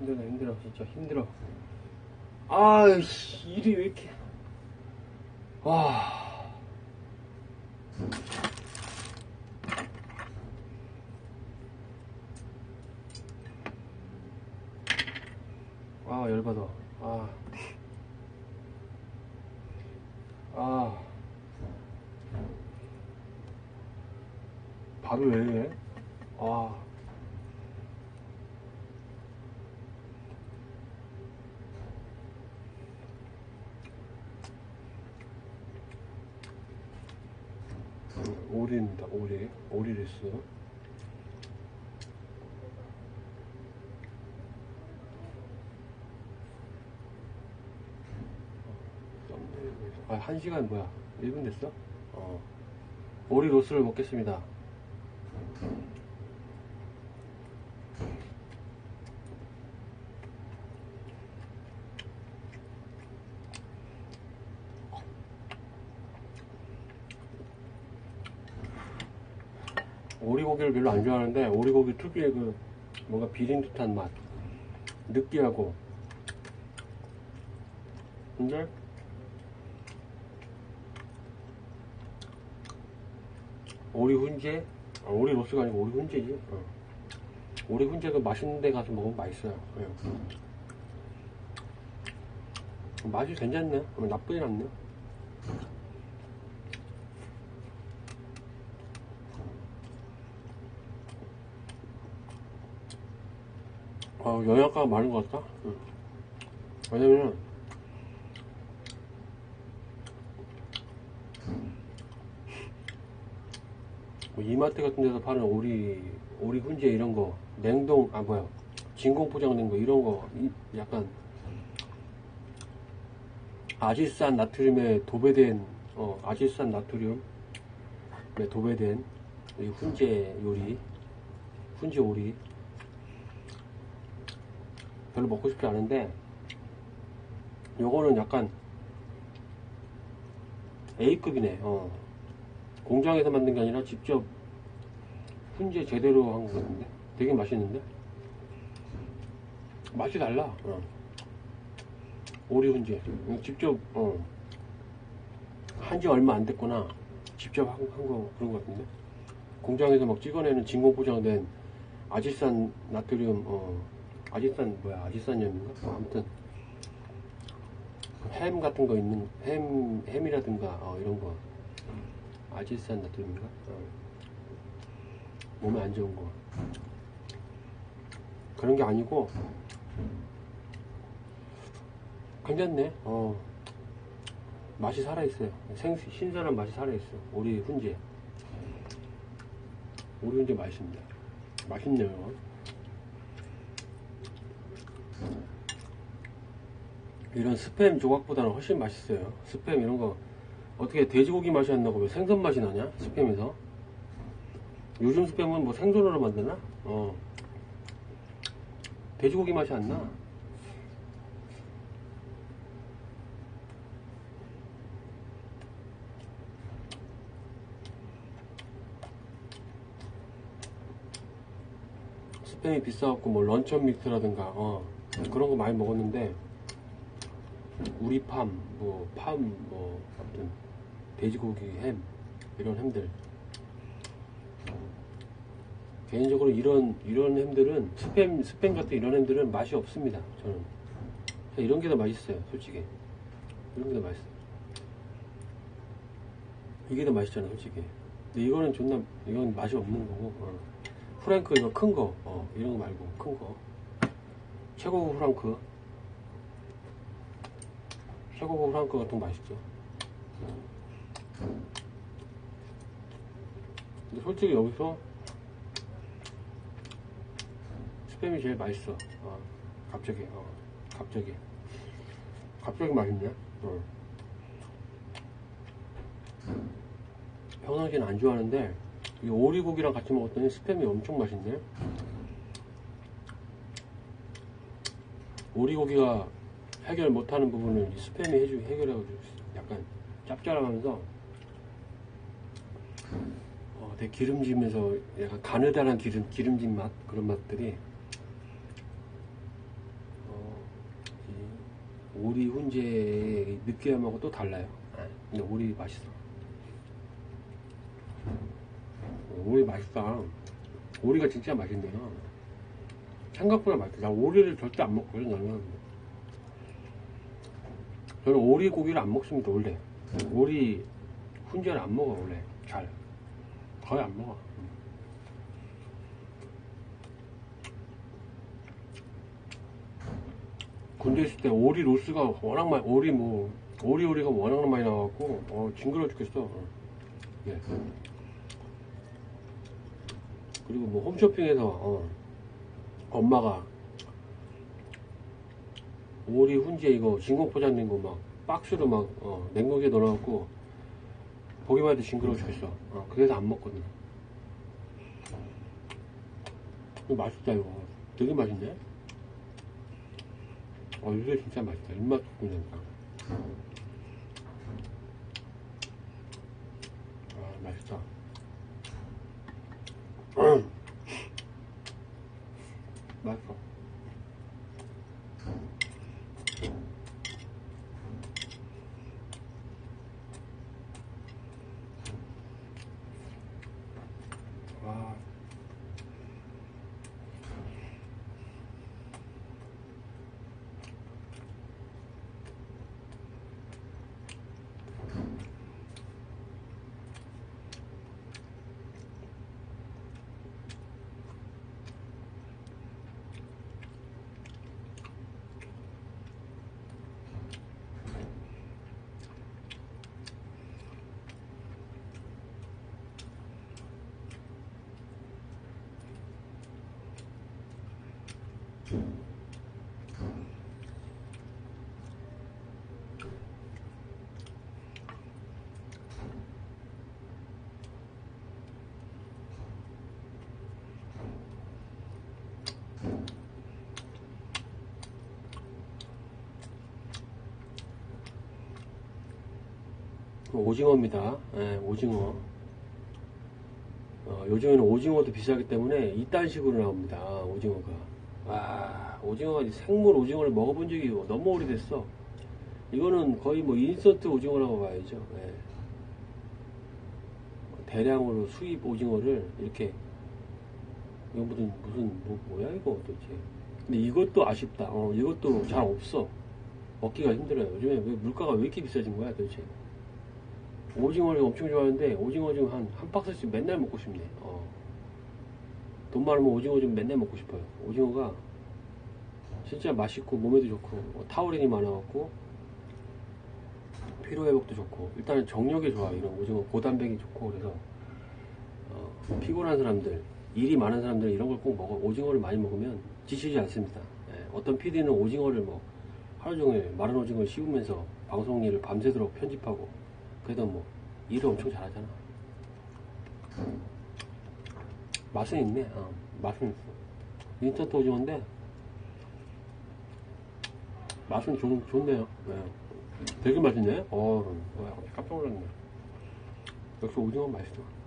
힘들어 힘들어? 진짜 힘들어 아이씨 일이 왜 이렇게. 와 아, 열받아. 아. 아. 밥이 왜 이래? 아. 오리입니다, 오리. 오리레스. 아, 한 시간 뭐야? 1분 됐어? 어. 오리 로스를 먹겠습니다. 오리 고기를 별로 안 좋아하는데 오리고기 특유의 그 뭔가 비린 듯한 맛. 느끼하고. 근데 오리 훈제? 아, 오리 로스가 아니고 오리 훈제지. 어. 오리 훈제도 맛있는 데 가서 먹으면 맛있어요. 예. 맛이 괜찮네. 나쁘진 않네 어, 영양가가 많은 것 같다. 응. 왜냐면, 뭐 이마트 같은 데서 파는 오리, 오리 훈제 이런 거, 냉동, 아, 뭐야, 진공 포장된 거, 이런 거, 이- 약간, 아질산 나트륨에 도배된, 어, 아질산 나트륨에 도배된 이 훈제 요리, 훈제 오리, 별로 먹고 싶지 않은데 요거는 약간 A급이네 어. 공장에서 만든 게 아니라 직접 훈제 제대로 한거 같은데 되게 맛있는데 맛이 달라 어. 오리 훈제 음, 직접 어. 한지 얼마 안 됐구나 직접 한 거 그런 거 같은데 공장에서 막 찍어내는 진공 포장된 아질산 나트륨 어. 아지산 뭐야 아지산염인가? 뭐 아무튼 햄 같은 거 있는 햄 햄이라든가 어, 이런 거 아지산 나트륨인가? 어. 몸에 안 좋은 거 그런 게 아니고 괜찮네. 어 맛이 살아 있어요. 생 신선한 맛이 살아 있어. 오리 훈제 오리 훈제 맛있습니다. 맛있네요. 이런 스팸 조각보다는 훨씬 맛있어요. 스팸 이런 거 어떻게 돼지고기 맛이 안 나고 왜 생선 맛이 나냐? 스팸에서 요즘 스팸은 뭐 생선으로 만드나? 어 돼지고기 맛이 안 나. 스팸이 비싸갖고 뭐 런천 믹스라든가 어 그런 거 많이 먹었는데 우리팜, 뭐, 팜, 뭐, 아무튼, 돼지고기 햄, 이런 햄들. 개인적으로 이런, 이런 햄들은, 스팸, 스팸 같은 이런 햄들은 맛이 없습니다. 저는. 이런 게 더 맛있어요, 솔직히. 이런 게 더 맛있어요. 이게 더 맛있잖아, 솔직히. 근데 이거는 존나, 이건 맛이 없는 거고, 어. 프랭크 이거 큰 거, 어, 이런 거 말고, 큰 거. 최고급 프랑크. 최고급 프랑크 같은 거 맛있죠. 근데 솔직히 여기서 스팸이 제일 맛있어. 어, 갑자기, 어, 갑자기. 갑자기 맛있네. 어. 평상시에는 안 좋아하는데, 이 오리고기랑 같이 먹었더니 스팸이 엄청 맛있네. 오리고기가 해결 못하는 부분을 이 스팸이 해결해가지고 약간 짭짤하면서 어, 되게 기름지면서 약간 가느다란 기름, 기름진 맛 그런 맛들이 오리 훈제의 느끼함하고 또 달라요. 예, 근데 오리 맛있어. 오리 맛있다. 오리가 진짜 맛있네요. 생각보다 맛있다. 나 오리를 절대 안 먹거든, 나는. 저는 오리 고기를 안 먹습니다, 원래. 오리 훈제를 안 먹어, 원래. 잘. 거의 안 먹어. 군대 있을 때 오리 로스가 워낙 많이, 오리 뭐, 오리 오리가 워낙 많이 나와갖고, 어, 징그러워 죽겠어. 어. 예. 그리고 뭐 홈쇼핑에서, 어, 엄마가 오리 훈제 이거 진공 포장된 거 막 박스로 막 어, 냉동기에 넣어놓고 보기만 해도 징그러워 죽겠어. 어, 그래서 안 먹거든. 이거 맛있다 이거. 되게 맛있네. 어 이게 진짜 맛있다. 입맛 돋구니까. 아 맛있다. 맛있어. 와. 오징어입니다. 예, 오징어. 어, 요즘에는 오징어도 비싸기 때문에 이딴 식으로 나옵니다. 오징어가. 와, 오징어가 생물 오징어를 먹어본 적이 너무 오래됐어. 이거는 거의 뭐 인스턴트 오징어라고 봐야죠. 예. 대량으로 수입 오징어를 이렇게 이거 무슨 무슨 뭐, 뭐야 이거 도대체. 근데 이것도 아쉽다. 어, 이것도 잘 없어. 먹기가 힘들어요. 요즘에 왜 물가가 왜 이렇게 비싸진 거야 도대체. 오징어를 엄청 좋아하는데 오징어 지금 한, 한 박스씩 맨날 먹고 싶네. 어. 돈 많으면 오징어 좀 맨날 먹고 싶어요. 오징어가 진짜 맛있고 몸에도 좋고 뭐 타우린이 많아갖고 피로 회복도 좋고 일단은 정력에 좋아 이런 오징어 고단백이 좋고 그래서 어, 피곤한 사람들 일이 많은 사람들은 이런 걸 꼭 먹어 오징어를 많이 먹으면 지치지 않습니다. 예, 어떤 PD는 오징어를 뭐 하루 종일 마른 오징어를 씹으면서 방송 일을 밤새도록 편집하고 그래도 뭐 일을 엄청 잘하잖아. 맛은 있네. 어, 맛은 있어. 인스턴트 오징어인데 맛은 좋, 좋네요. 네. 되게 맛있네. 어, 뭐야, 깜짝 놀랐네. 역시 오징어 맛있어.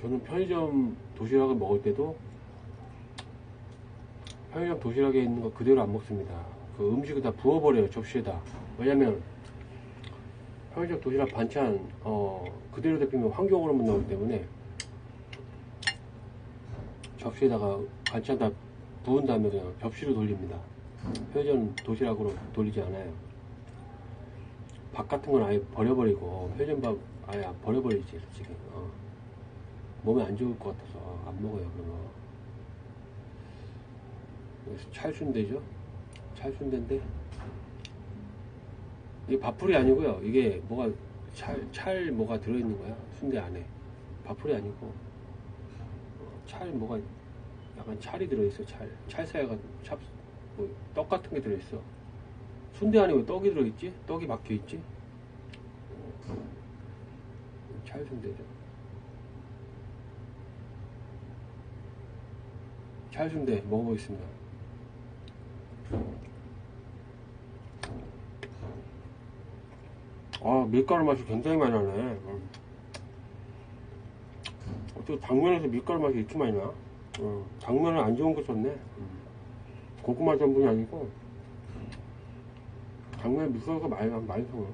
저는 편의점 도시락을 먹을 때도 편의점 도시락에 있는 거 그대로 안 먹습니다. 그 음식을 다 부어버려요, 접시에다. 왜냐면, 편의점 도시락 반찬, 어, 그대로 데피면 환경으로만 나오기 때문에, 접시에다가 반찬 다 부은 다음에 그냥 접시로 돌립니다. 편의점 도시락으로 돌리지 않아요. 밥 같은 건 아예 버려버리고, 편의점 밥 아예 버려버리지, 솔직히. 어. 몸에 안 좋을 것 같아서 안 먹어요, 그런 거. 여기서 찰순대죠? 찰순대인데, 이게 밥풀이 아니고요. 이게 뭐가, 찰, 찰 뭐가 들어있는 거야. 순대 안에. 밥풀이 아니고, 어, 찰 뭐가, 약간 찰이 들어있어, 찰. 찰사야가, 찹, 뭐, 떡 같은 게 들어있어. 순대 안에 왜 떡이 들어있지? 떡이 박혀있지? 찰순대죠. 찰순대 먹어보겠습니다. 아, 밀가루 맛이 굉장히 많이 나네. 음. 또 당면에서 밀가루 맛이 이렇게 많이 나? 어, 당면은 안 좋은 거 썼네. 음. 고구마 전분이 아니고 당면에 밀가루가 많이 나- 많이 섞어.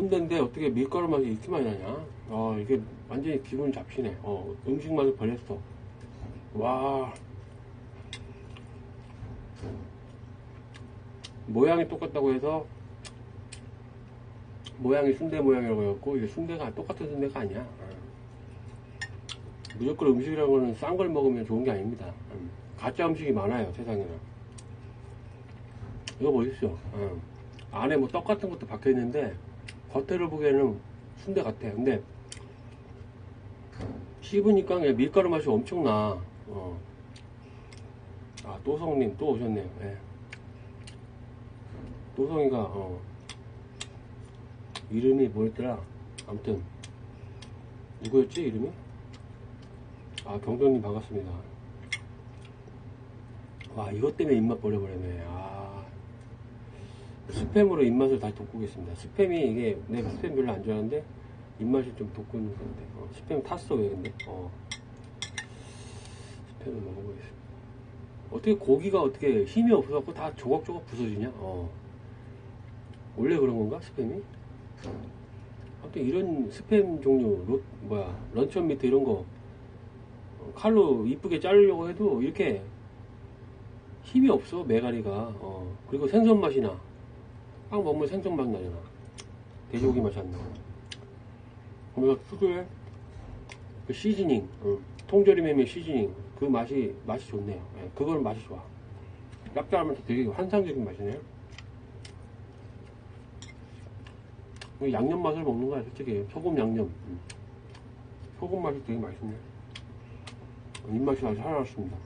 순대인데 어떻게 밀가루 맛이 이렇게 많이 나냐? 아 이게 완전히 기분 잡히네. 어, 음식 맛을 버렸어. 와. 모양이 똑같다고 해서 모양이 순대 모양이라고 해갖고 이게 순대가 똑같은 순대가 아니야. 어. 무조건 음식이라는 거는 싼 걸 먹으면 좋은 게 아닙니다. 음. 가짜 음식이 많아요 세상에는. 이거 보십시오. 어. 안에 뭐 떡 같은 것도 박혀 있는데 겉으로 보기에는 순대 같아. 근데 씹으니까 밀가루 맛이 엄청 나. 어. 아 또성님 또 오셨네요. 예. 또성이가 어. 이름이 뭐였더라? 아무튼 누구였지 이름이? 아 경도님 반갑습니다. 와 이것 때문에 입맛 버려버렸네. 아 스팸으로 입맛을 다시 돋구겠습니다. 스팸이 이게 내가 스팸 별로 안 좋아하는데 입맛이 좀 돋구는 건데 어, 스팸 탔어 왜 근데? 어 스팸을 먹어보겠습니다. 어떻게 고기가 어떻게 힘이 없어갖고 다 조각조각 부서지냐? 어 원래 그런 건가 스팸이? 아무튼 이런 스팸 종류 로, 뭐야 런천 미트 이런 거 어, 칼로 이쁘게 자르려고 해도 이렇게 힘이 없어 메가리가 어, 그리고 생선 맛이 나 빵 먹으면 생선 맛 나잖아. 돼지고기 맛이 안 나. 그래서 특유의 그 시즈닝 어, 통조림의 시즈닝 그 맛이 맛이 좋네요. 예, 그걸 맛이 좋아. 짭짤하면서 되게 환상적인 맛이네요. 양념 맛을 먹는 거야 솔직히. 소금 양념. 음. 소금 맛이 되게 맛있네. 입맛이 다시 살아났습니다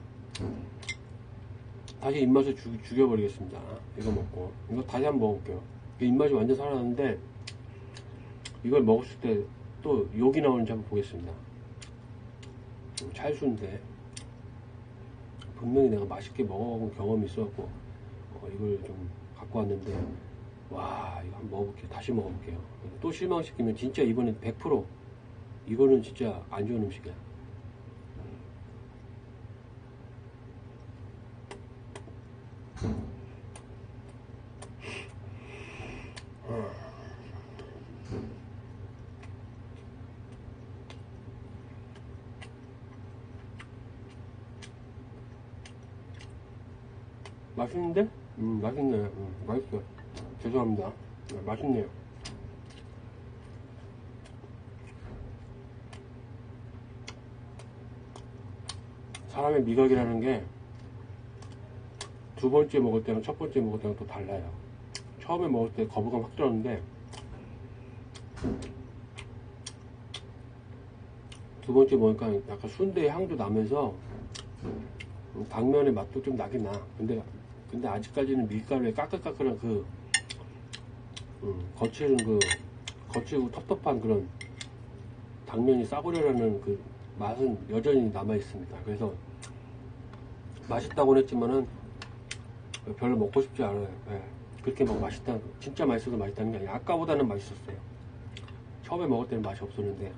다시 입맛을 죽, 죽여버리겠습니다. 이거 먹고. 이거 다시 한번 먹어볼게요. 입맛이 완전 살아났는데 이걸 먹었을 때 또 욕이 나오는지 한번 보겠습니다. 음, 찰수인데. 분명히 내가 맛있게 먹어본 경험이 있어갖고 어, 이걸 좀 갖고 왔는데 와 이거 한번 먹어볼게요. 다시 먹어볼게요. 또 실망시키면 진짜 이번엔 100% 이거는 진짜 안 좋은 음식이야 맛있는데? 음 맛있네 음, 맛있어 죄송합니다 네, 맛있네요. 사람의 미각이라는 게 두 번째 먹을 때랑 첫 번째 먹을 때랑 또 달라요. 처음에 먹을 때 거부감 확 들었는데 두 번째 먹으니까 약간 순대의 향도 나면서 음, 당면의 맛도 좀 나긴 나. 근데 근데 아직까지는 밀가루의 까끌까끌한 그 음, 거칠은 그 거칠고 텁텁한 그런 당면이 싸구려라는 그 맛은 여전히 남아 있습니다. 그래서 맛있다고는 했지만은 별로 먹고 싶지 않아요. 예. 그렇게 막 맛있다, 진짜 맛있어서 맛있다는 게 아니라 아까보다는 맛있었어요. 처음에 먹을 때는 맛이 없었는데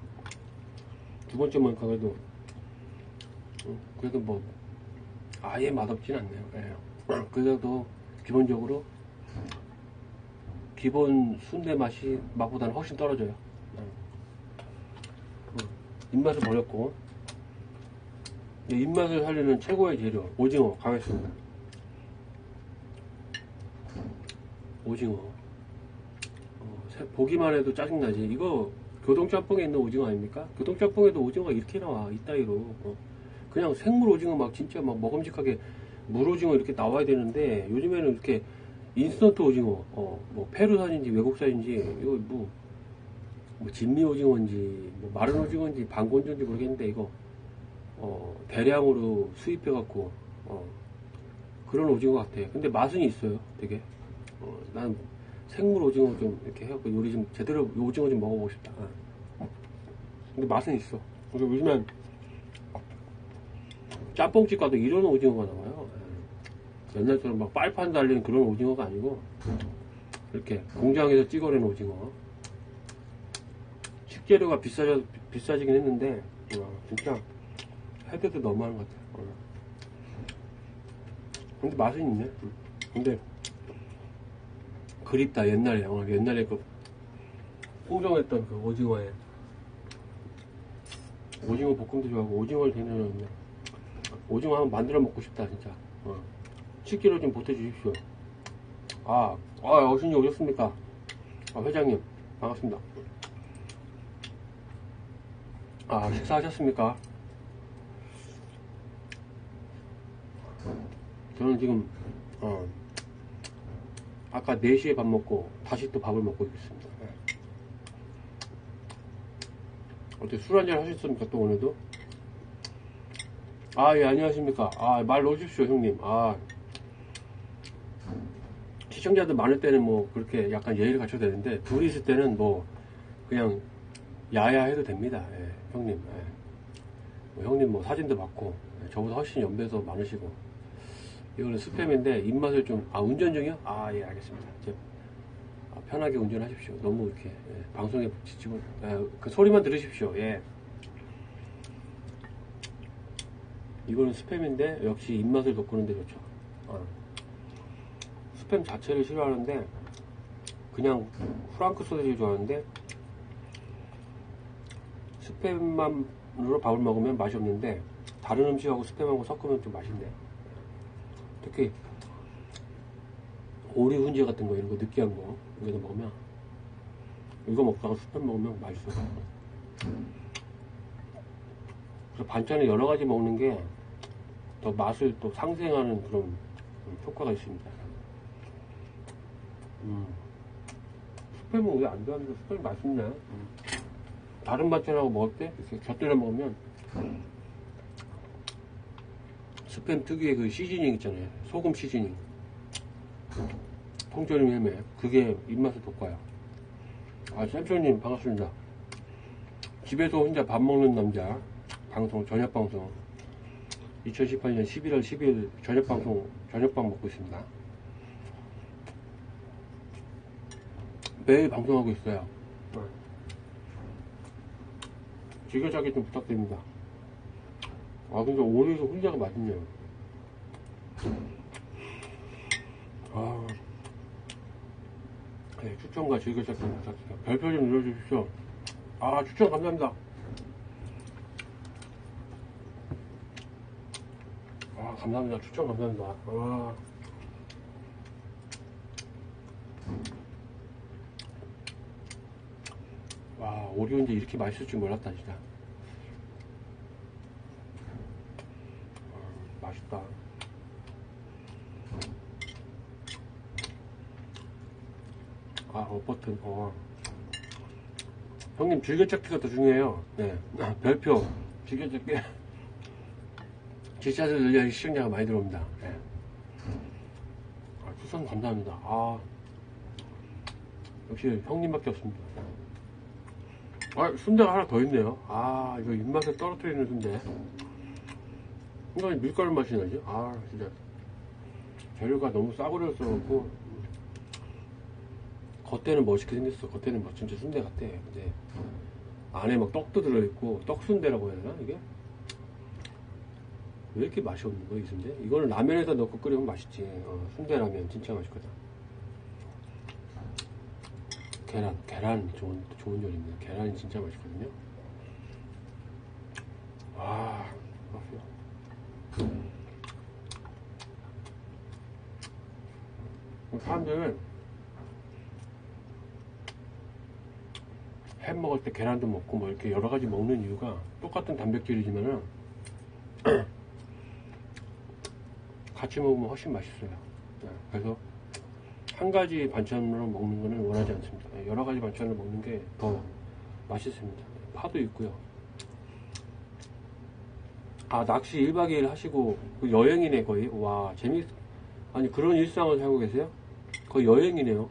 두 번째 먹으니까 그래도 음, 그래도 뭐 아예 맛없진 않네요. 예. 그래도 기본적으로 기본 순대 맛이 맛보다는 훨씬 떨어져요. 예. 음, 입맛을 버렸고 이 입맛을 살리는 최고의 재료 오징어 가겠습니다. 오징어 어, 세- 보기만 해도 짜증나지 이거 교동짬뽕에 있는 오징어 아닙니까? 교동짬뽕에도 오징어가 이렇게 나와 이따위로 어. 그냥 생물 오징어 막 진짜 막 먹음직하게 물 오징어 이렇게 나와야 되는데 요즘에는 이렇게 인스턴트 오징어 어, 뭐 페루산인지 외국산인지 이거 뭐, 뭐 진미 오징어인지 뭐 마른 오징어인지 방건조인지 모르겠는데 이거 어, 대량으로 수입해 갖고 어, 그런 오징어 같아 근데 맛은 있어요 되게 어, 난 생물 오징어 좀 이렇게 해갖고 요리 좀 제대로 오징어 좀 먹어보고 싶다 어. 근데 맛은 있어 그래서 요즘엔 짬뽕집 가도 이런 오징어가 나와요. 예. 옛날처럼 막 빨판 달린 그런 오징어가 아니고 이렇게 공장에서 찍어낸 오징어. 식재료가 비싸져, 비싸지긴 했는데, 와, 진짜, 해대도 너무한 것 같아. 어. 근데 맛은 있네. 음. 근데, 그립다, 옛날에. 어, 옛날에 그, 홍정했던 그 오징어에. 오징어 볶음도 좋아하고, 오징어를 되는 오징어 한번 만들어 먹고 싶다, 진짜. 어. 10kg 좀 보태주십시오. 아, 아, 어신이 오셨습니까? 아, 회장님, 반갑습니다. 아, 식사하셨습니까? 저는 지금, 어, 아까 4시에 밥 먹고, 다시 또 밥을 먹고 있습니다. 네. 어떻게 술 한잔 하셨습니까, 또 오늘도? 아, 예, 안녕하십니까. 아, 말 놓으십시오, 형님. 아, 시청자들 많을 때는 뭐, 그렇게 약간 예의를 갖춰야 되는데, 둘이 있을 때는 뭐, 그냥, 야야 해도 됩니다. 예, 형님. 예. 뭐 형님 뭐 사진도 받고, 예, 저보다 훨씬 연배도 많으시고. 이거는 스팸인데, 입맛을 좀, 아, 운전 중이요? 아, 예, 알겠습니다. 이제, 아, 편하게 운전하십시오. 너무 이렇게, 예, 방송에 지치고, 예, 그 소리만 들으십시오. 예. 이거는 스팸인데 역시 입맛을 돋구는 데 좋죠. 어. 스팸 자체를 싫어하는데 그냥 프랑크 소세지 좋아하는데 스팸만으로 밥을 먹으면 맛이 없는데 다른 음식하고 스팸하고 섞으면 좀 맛있네. 특히 오리 훈제 같은 거 이런 거 느끼한 거 이거 먹으면 이거 먹다가 스팸 먹으면 맛있어. 그래서 반찬을 여러 가지 먹는 게 더 맛을 또 상생하는 그런 효과가 있습니다. 음. 스팸은 왜안 좋아하는데 스팸이 맛있네. 음. 다른 반찬하고 먹을 때 곁들여 먹으면 스팸 특유의 그 시즈닝 있잖아요. 소금 시즈닝. 통조림 헬메. 그게 입맛을 돋궈요. 아, 샘쇼님 반갑습니다. 집에서 혼자 밥 먹는 남자 방송 저녁 방송 2018년 11월 10일 저녁 방송 저녁밥 먹고 있습니다. 매일 방송하고 있어요. 즐겨찾기 좀 부탁드립니다. 아 근데 오늘도 혼자가 맛있네요. 아, 네, 추천과 즐겨찾기 부탁드립니다. 별표 좀 눌러주십시오. 아 추천 감사합니다. 아, 감사합니다. 추천 감사합니다. 와. 와, 오리온제 이렇게 맛있을 줄 몰랐다, 진짜. 아, 맛있다. 아, 업버튼, 어. 형님, 즐겨찾기가 더 중요해요. 네. 아, 별표, 즐겨찾기. 기차들 늘려 시청자가 많이 들어옵니다. 네. 아, 추천 감사합니다. 아, 역시 형님밖에 없습니다. 아, 순대가 하나 더 있네요. 아, 이거 입맛에 떨어뜨리는 순대. 순간에 밀가루 맛이 나지? 아, 진짜. 재료가 너무 싸구려서 그렇고, 겉에는 멋있게 생겼어. 겉에는 뭐 진짜 순대 같아. 근데, 안에 막 떡도 들어있고, 떡순대라고 해야 되나, 이게? 왜 이렇게 맛이 없는 거야, 이 순대? 이거는 라면에다 넣고 끓이면 맛있지. 어, 순대라면 진짜 맛있거든. 계란, 계란 좋은, 좋은 요리입니다. 계란이 진짜 맛있거든요. 와, 맛있어. 사람들은 햄 먹을 때 계란도 먹고 뭐 이렇게 여러 가지 먹는 이유가 똑같은 단백질이지만은 같이 먹으면 훨씬 맛있어요. 네, 그래서 한 가지 반찬으로 먹는 거는 원하지 않습니다. 네, 여러 가지 반찬을 먹는 게 더 맛있습니다. 파도 있고요. 아 낚시 1박 2일 하시고 그 여행이네 거의. 와 재밌. 아니 그런 일상을 살고 계세요? 거의 여행이네요.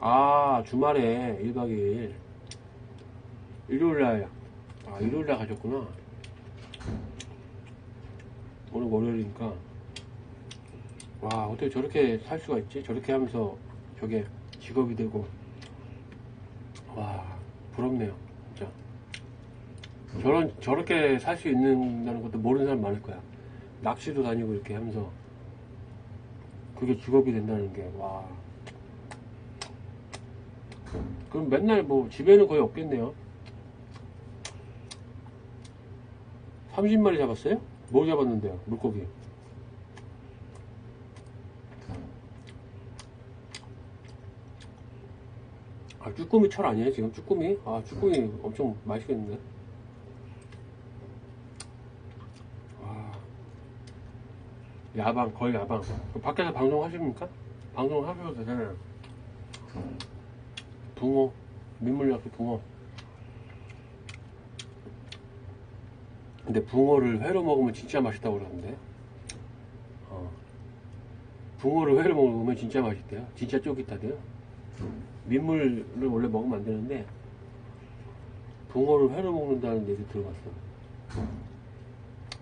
아 주말에 1박 2일 일요일날 아 일요일날 가셨구나. 오늘 월요일이니까 와 어떻게 저렇게 살 수가 있지 저렇게 하면서 저게 직업이 되고 와, 부럽네요. 진짜. 저런, 저렇게 살 수 있는다는 것도 모르는 사람 많을 거야. 낚시도 다니고 이렇게 하면서. 그게 직업이 된다는 게, 와. 그럼 맨날 뭐, 집에는 거의 없겠네요. 30마리 잡았어요? 뭘 잡았는데요? 물고기. 아, 쭈꾸미 철 아니에요, 지금? 쭈꾸미? 아, 쭈꾸미 엄청 맛있겠는데? 와. 야방, 거의 야방. 그럼 밖에서 방송하십니까? 방송하셔도 되잖아요. 붕어, 민물낚시 붕어. 근데 붕어를 회로 먹으면 진짜 맛있다고 그러는데. 어. 붕어를 회로 먹으면 진짜 맛있대요. 진짜 쫄깃하대요. 민물을 원래 먹으면 안 되는데 붕어를 회로 먹는다는 얘기 들어봤어.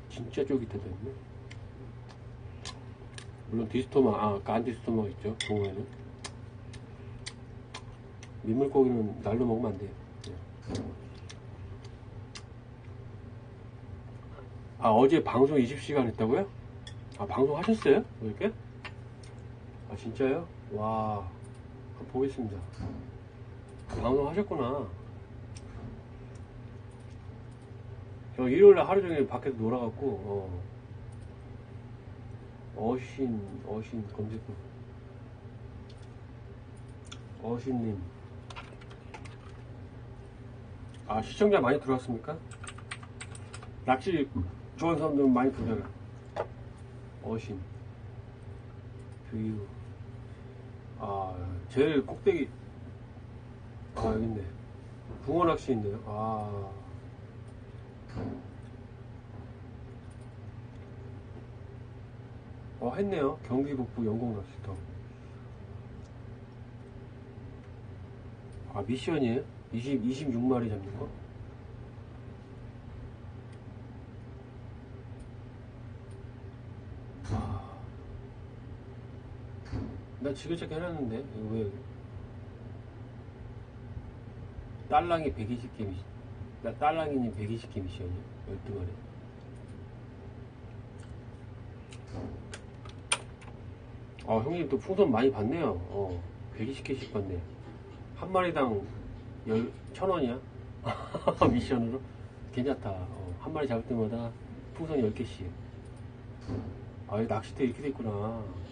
진짜 쫄깃하다는데. 물론 디스토마, 아, 간 디스토마가 있죠. 붕어에는. 민물고기는 날로 먹으면 안 돼요. 네. 아, 어제 방송 20시간 했다고요? 아, 방송 하셨어요? 이렇게? 아, 진짜요? 와, 보겠습니다. 방송 하셨구나. 저 일요일날 하루 종일 밖에서 놀아갖고, 어. 어신, 어신 검색, 어신님. 아, 시청자 많이 들어왔습니까? 낚시 좋아하는 사람들 많이 들어요. 어신. 뷰. 아, 제일 꼭대기. 아, 여기 있네. 붕어 낚시 있네요. 아. 어, 했네요. 경기 북부 영공 낚시터. 아, 미션이에요? 20, 26마리 잡는 거? 아. 나 지그재그 해놨는데, 왜. 딸랑이 120개 미션. 나 딸랑이님 120개 미션이요? 12마리. 아, 형님 또 풍선 많이 받네요. 어, 120개씩 받네. 한 마리당 열, 천 원이야? 미션으로? 괜찮다. 어, 한 마리 잡을 때마다 풍선 10개씩. 아, 이 낚싯대 이렇게 됐구나.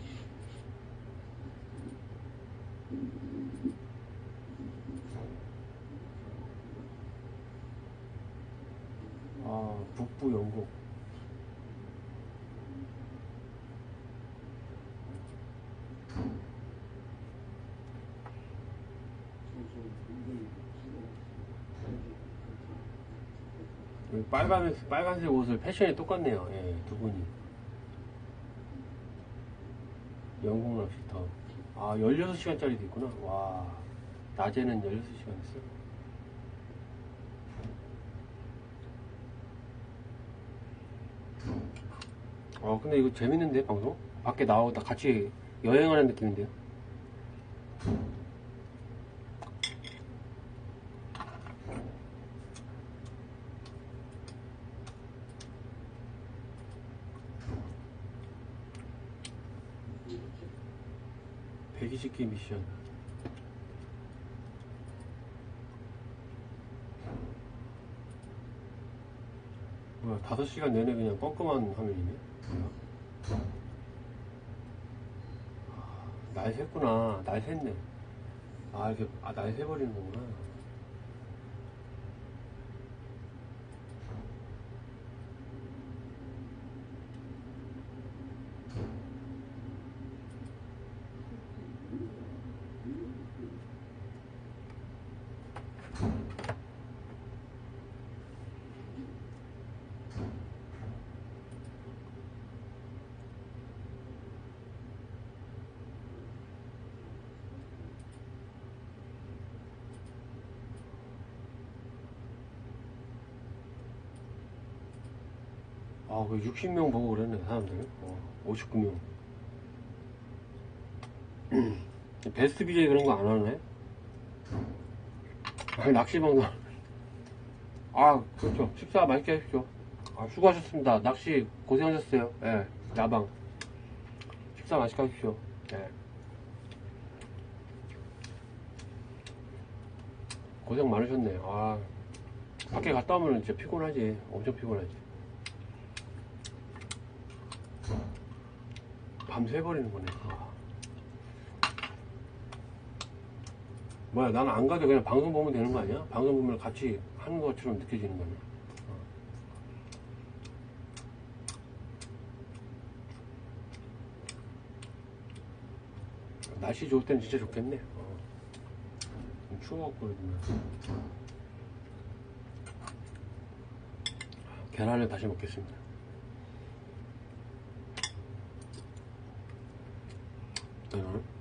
아, 북부 영국. 여기 빨간, 빨간색 옷을 패션이 똑같네요. 예, 두 분이. 영국 낚시터. 아, 16시간짜리도 있구나. 와, 낮에는 16시간 있어. 어, 근데 이거 재밌는데, 방송? 밖에 나오다 같이 여행하는 느낌인데요? 백 120개 미션. 뭐야, 5시간 내내 그냥 껌껌한 화면이네. 아, 날 샜구나. 날 샜네. 아, 이렇게, 아, 날 새버리는 거구나. 아, 그 60명 보고 그랬네, 사람들. 어, 59명. 베스트 BJ 그런 거 안 하네? 아, 낚시 먹는. 아, 그렇죠. 식사 맛있게 하십시오. 아, 수고하셨습니다. 낚시 고생하셨어요. 예, 야방. 식사 맛있게 하십시오. 예. 고생 많으셨네요. 아, 밖에 갔다 오면 진짜 피곤하지. 엄청 피곤하지. 밤새 버리는 거네. 아. 뭐야, 나는 안 가도 그냥 방송 보면 되는 거 아니야? 방송 보면 같이 하는 것처럼 느껴지는 거네. 어. 날씨 좋을 때는 진짜 좋겠네. 어. 좀 추워갖고 요즘에. 계란을 다시 먹겠습니다. 응.